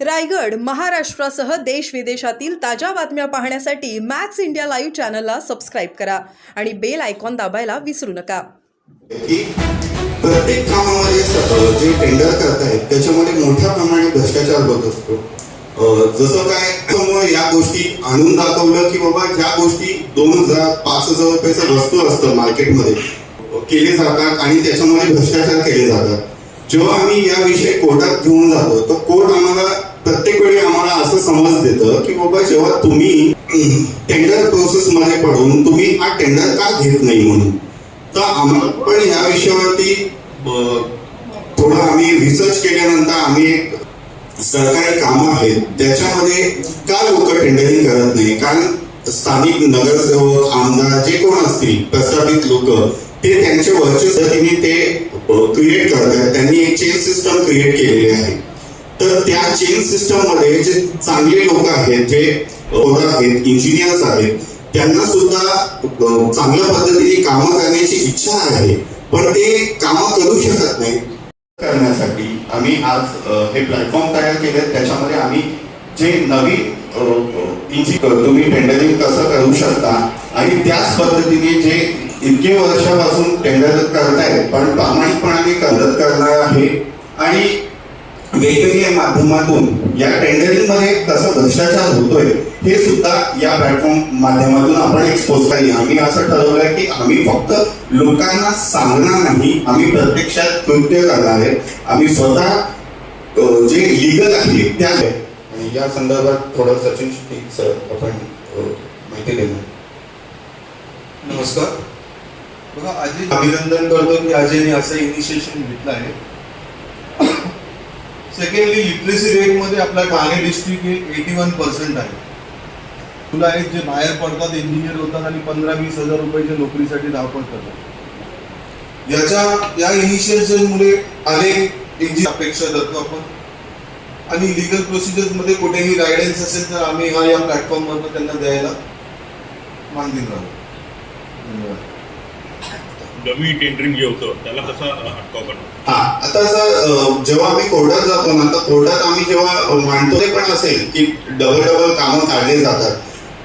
रायगड महाराष्ट्रासह देश विदेशातील ताज्या बातम्या पाहण्यासाठी मॅक्स इंडिया लाईव्ह चॅनलला सबस्क्राईब करा आणि बेल आयकॉन दाबायला विसरू नका. प्रत्येक कामामध्ये जे टेंडर करतायत त्याच्यामध्ये मोठ्या प्रमाणे भ्रष्टाचार होत असतो. जसं काय मग या गोष्टी आणून दाखवलं की बाबा ज्या गोष्टी दोन हजार पाच हजार रुपयाचं वस्तू असतं मार्केटमध्ये केले जातात आणि त्याच्यामध्ये भ्रष्टाचार केले जातात. जेव्हा आम्ही या विषय कोर्टात घेऊन जातो तर कोर्ट प्रत्येक वेळी आम्हाला असं समज देतं की बाबा जेव्हा तुम्ही टेंडर प्रोसेस मध्ये पडून तुम्ही हा टेंडर का घेत नाही म्हणून? तर आम्हाला पण या विषयावरती थोडं आम्ही रिसर्च केल्यानंतर आम्ही एक सरकारी कामं आहेत त्याच्यामध्ये का लोक टेंडरिंग करत नाही? कारण स्थानिक नगरसेवक आमदार जे कोण असतील प्रस्थापित लोक ते त्यांच्या वरच्या पद्धतीने ते क्रिएट करतात त्यांनी एक चेन सिस्टम क्रिएट केलेली आहे. तर त्या चेन सिस्टममध्ये जे चांगले लोक आहेत जे ओनर आहेत इंजिनियर्स आहेत त्यांना सुद्धा चांगल्या पद्धतीने कामं करण्याची इच्छा आहे. पण ते कामं करू शकत नाही. करण्यासाठी आम्ही आज हे प्लॅटफॉर्म तयार केले त्याच्यामध्ये आम्ही जे नवीन अ, तुम्ही टेंडरिंग कसं करू शकता आणि त्याच पद्धतीने जे इतके वर्षापासून टेंडर करतायत पण प्रामाणिकपणाने मदत करणार आहे आणि वेगवेगळ्या माध्यमातून या टेंडरिंगमध्ये कसं भ्रष्टाचार होतोय हे सुद्धा या प्लॅटफॉर्म माध्यमातून आपण एक्सपोज करूया आम्ही असं ठरवलंय की आम्ही फक्त लोकांना सांगणार नाही. आम्ही प्रत्यक्षात कृत्य करणार आहे. आम्ही स्वतः जे लिगल आहे त्या या संदर्भात थोडं सचिन शेट्टी सर आपण माहिती देणार. नमस्कार. बघा अजय अभिनंदन करतो की अजयने असं इनिशिएशन घेतलं आहे. सेकंडली लिटरेसी रेटमध्ये आपला ठाणे डिस्ट्रिक्ट हे एटी वन पर्सेंट आहे. मुलं आहेत जे बाहेर पडतात इंजिनियर होतात आणि पंधरा वीस हजार रुपयाच्या नोकरीसाठी धावपळ करतात. याच्या या इनिशिएशनमुळे अनेक इंजिन अपेक्षा धरतो आपण. आणि लिगल प्रोसिजर्समध्ये कुठेही गायडन्स असेल तर आम्ही हा या प्लॅटफॉर्मवर त्यांना द्यायला मान राहू. धन्यवाद. डमी टेंडरिंग जे होतं त्याला कसा अटकाव करणार हा आता असं जेव्हा आम्ही कोर्टात जातो ना तर कोर्टात आम्ही जेव्हा मांडतो ते पण असेल की डबल डबल कामं काढले जातात.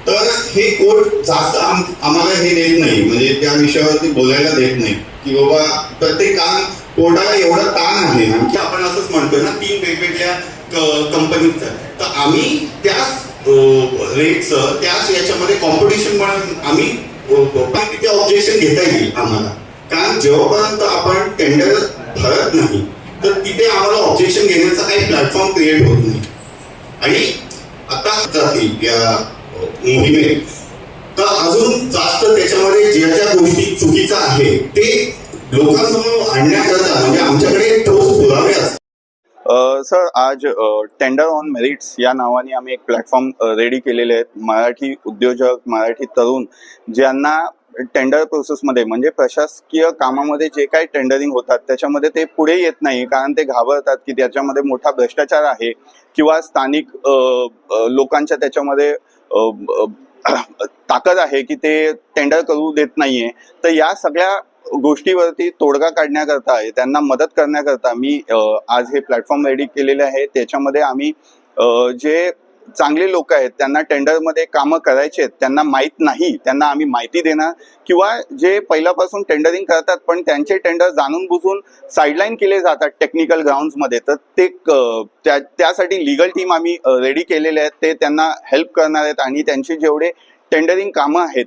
तर हे कोर्ट जास्त आम्हाला हे देत नाही. म्हणजे त्या विषयावरती बोलायला देत नाही. की बाबा प्रत्येक काम कोर्टाला एवढा ताण आहे ना की आपण असंच म्हणतोय ना तीन वेगवेगळ्या कंपनीचं. तर आम्ही त्याच रेटचं त्याच याच्यामध्ये कॉम्पिटिशन म्हणून आम्ही अ, ऑब्जेक्शन घेता येईल आम्हाला. कारण जेव्हापर्यंत आपण टेंडर भरत नाही तर तिथे आम्हाला ऑब्जेक्शन घेण्याचा काही प्लॅटफॉर्म क्रिएट होत नाही. आणि आता जातील या मोहिमेत. तर अजून जास्त त्याच्यामध्ये ज्या ज्या गोष्टी चुकीचा आहे ते लोकांसमोर आणण्याकरता म्हणजे आमच्याकडे ठोस पुरावे असतात. सर आज टेंडर ऑन मेरिट्स या नावाने आम्ही एक प्लॅटफॉर्म रेडी केलेले आहेत. मराठी उद्योजक मराठी तरुण ज्यांना टेंडर प्रोसेसमध्ये म्हणजे प्रशासकीय कामामध्ये जे काही टेंडरिंग होतात त्याच्यामध्ये ते पुढे येत नाही कारण ते घाबरतात की त्याच्यामध्ये मोठा भ्रष्टाचार आहे किंवा स्थानिक लोकांच्या त्याच्यामध्ये ताकद आहे की ते टेंडर करू देत नाहीये. तर या सगळ्या गोष्टीवरती तोडगा काढण्याकरता त्यांना मदत करण्याकरता मी आज हे प्लॅटफॉर्म रेडी केलेले आहे. त्याच्यामध्ये आम्ही जे चांगले लोक आहेत त्यांना टेंडरमध्ये कामं करायचे आहेत त्यांना माहीत नाही त्यांना आम्ही माहिती देणार. किंवा जे पहिल्यापासून टेंडरिंग करतात पण त्यांचे टेंडर जाणून बुजून साईडलाईन केले जातात टेक्निकल ग्राउंड्समध्ये तर ते त्या त्यासाठी लिगल टीम आम्ही रेडी केलेले आहेत ते त्यांना हेल्प करणार आहेत. आणि त्यांचे जेवढे टेंडरिंग कामं आहेत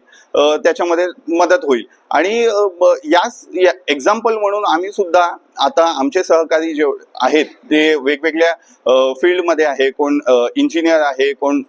त्याच्यामध्ये मदत होईल. आणि अ, याच एक्झाम्पल म्हणून आम्ही सुद्धा आता आमचे सहकारी जे आहेत ते वेगवेगळ्या फील्डमध्ये आहे. कोण इंजिनियर आहे कोण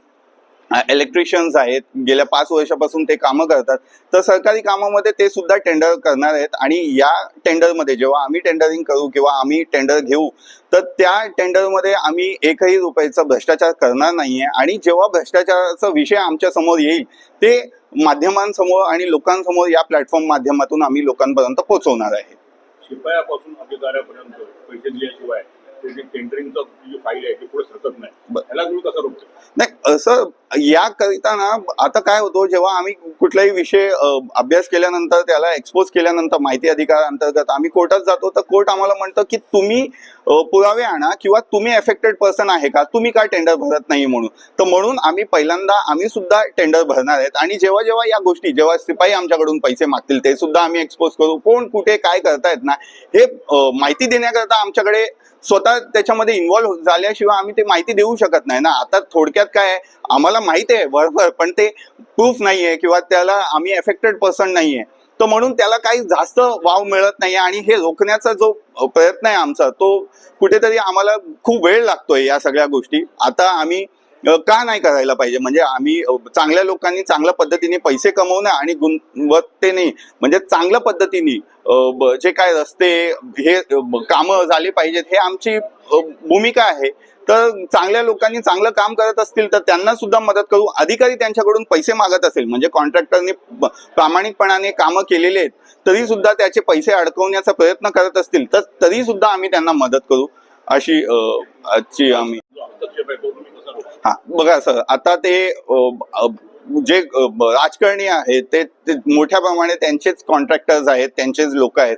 इलेक्ट्रिशियन्स आहेत. गेल्या पाच वर्षापासून ते कामं करतात. तर सरकारी कामामध्ये ते सुद्धा टेंडर करणार आहेत. आणि या टेंडरमध्ये जेव्हा आम्ही टेंडरिंग करू किंवा आम्ही टेंडर घेऊ तर त्या टेंडरमध्ये आम्ही एकही रुपयाचा भ्रष्टाचार करणार नाहीये. आणि जेव्हा भ्रष्टाचाराचा विषय आमच्यासमोर येईल ते माध्यमांसमोर आणि लोकांसमोर या प्लॅटफॉर्म माध्यमातून आम्ही लोकांपर्यंत पोहोचवणार आहे. शिपायापासून अधिकाऱ्यापर्यंत पैसे दिल्याशिवाय जे टेंडरिंगचं जी फाईल आहे ती पुढे सरकत नाही. बरं. ह्याला तुम्ही कसं रोखतो? नाही सर याकरिता ना आता काय होतो जेव्हा आम्ही कुठलाही विषय अभ्यास केल्यानंतर त्याला एक्सपोज केल्यानंतर माहिती अधिकार अंतर्गत आम्ही कोर्टात जातो तर कोर्ट आम्हाला म्हणतं की तुम्ही पुरावे आणा किंवा तुम्ही एफेक्टेड पर्सन आहे का? तुम्ही काय टेंडर भरत नाही म्हणून. तर म्हणून आम्ही पहिल्यांदा आम्ही सुद्धा टेंडर भरणार आहेत. आणि जेव्हा जेव्हा या गोष्टी जेव्हा शिपाई आमच्याकडून पैसे मागतील ते सुद्धा आम्ही एक्सपोज करू. कोण कुठे काय करतायत ना हे माहिती देण्याकरता आमच्याकडे स्वतः त्याच्यामध्ये इन्व्हॉल्व्ह झाल्याशिवाय आम्ही ते माहिती देऊ शकत नाही ना. आता थोडक्यात काय आहे? आम्हाला माहिती आहे बरोबर पण ते प्रूफ नाहीये किंवा त्याला आम्ही एफेक्टेड पर्सन नाहीये. तर म्हणून त्याला काही जास्त वाव मिळत नाही आणि हे रोखण्याचा जो प्रयत्न आहे आमचा तो कुठेतरी आम्हाला खूप वेळ लागतोय या सगळ्या गोष्टी. आता आम्ही का नाही करायला पाहिजे? म्हणजे आम्ही चांगल्या लोकांनी चांगल्या पद्धतीने पैसे कमवणं आणि गुणवत्तेने म्हणजे चांगल्या पद्धतीने जे काय रस्ते हे कामं झाली पाहिजेत हे आमची भूमिका आहे. तर चांगल्या लोकांनी चांगलं काम करत असतील तर त्यांना सुद्धा मदत करू. अधिकारी त्यांच्याकडून पैसे मागत असेल म्हणजे कॉन्ट्रॅक्टरने प्रामाणिकपणाने कामं केलेले आहेत तरी सुद्धा त्याचे पैसे अडकवण्याचा प्रयत्न करत असतील तर तरी सुद्धा आम्ही त्यांना मदत करू अशी आजची आम्ही बघा सर आता ते अ, जे राजकारणी आहेत ते ते मोठ्या प्रमाणे त्यांचेच कॉन्ट्रॅक्टर्स आहेत त्यांचेच लोक आहेत.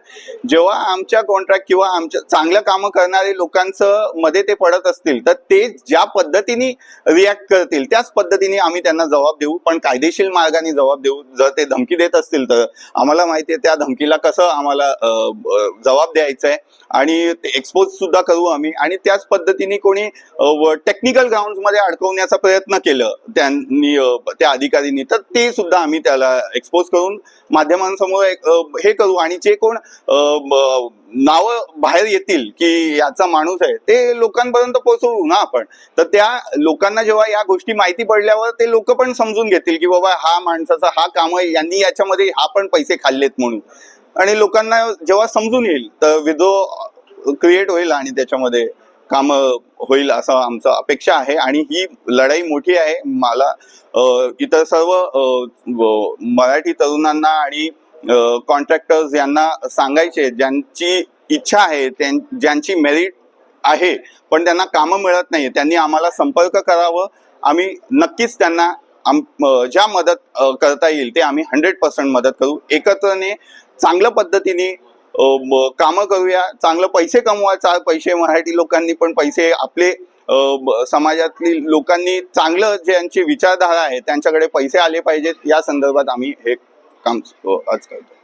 जेव्हा आमच्या कॉन्ट्रॅक्ट किंवा आमच्या चांगलं कामं करणारे लोकांचं मध्ये ते पडत असतील तर ते ज्या पद्धतीने रिॲक्ट करतील त्याच पद्धतीने आम्ही त्यांना जबाब देऊ पण कायदेशीर मार्गाने जबाब देऊ जर ते धमकी देत असतील तर आम्हाला माहिती आहे त्या धमकीला कसं आम्हाला जबाब द्यायचा आहे आणि ते एक्सपोज सुद्धा करू आम्ही आणि त्याच पद्धतीने कोणी टेक्निकल ग्राउंडमध्ये अडकवण्याचा प्रयत्न केलं त्यांनी त्या अधिकारींनी तर ते सुद्धा आम्ही त्याला एक्सपोज करून माध्यमांसमोर हे करू. आणि जे कोण नाव बाहेर येतील की याचा माणूस आहे ते लोकांपर्यंत पोहोचवू ना आपण. तर त्या लोकांना जेव्हा या गोष्टी माहिती पडल्यावर ते लोक पण समजून घेतील की बाबा हा माणसाचा हा काम आहे यांनी याच्यामध्ये हा पण पैसे खाल्लेत म्हणून. आणि लोकांना जेव्हा समजून येईल तर विदो क्रिएट होईल आणि त्याच्यामध्ये काम होईल असं आमचं अपेक्षा आहे. आणि ही लढाई मोठी आहे. मला इतर सर्व मराठी तरुणांना आणि कॉन्ट्रॅक्टर्स यांना सांगायचे ज्यांची इच्छा आहे त्यां- ज्यांची मेरिट आहे पण त्यांना कामं मिळत नाही त्यांनी आम्हाला संपर्क करावं. आम्ही नक्कीच त्यांना आम ज्या मदत करता येईल ते आम्ही हंड्रेड पर्सेंट मदत करू. एकत्रने चांगल्या पद्धतीने कामं करूया चांगलं पैसे कमवा चार पैसे मराठी लोकांनी पण पैसे आपले समाजातील समाजातली लोकांनी चांगलं ज्यांची विचारधारा आहे त्यांच्याकडे पैसे आले पाहिजेत या संदर्भात आम्ही हे काम आज करतो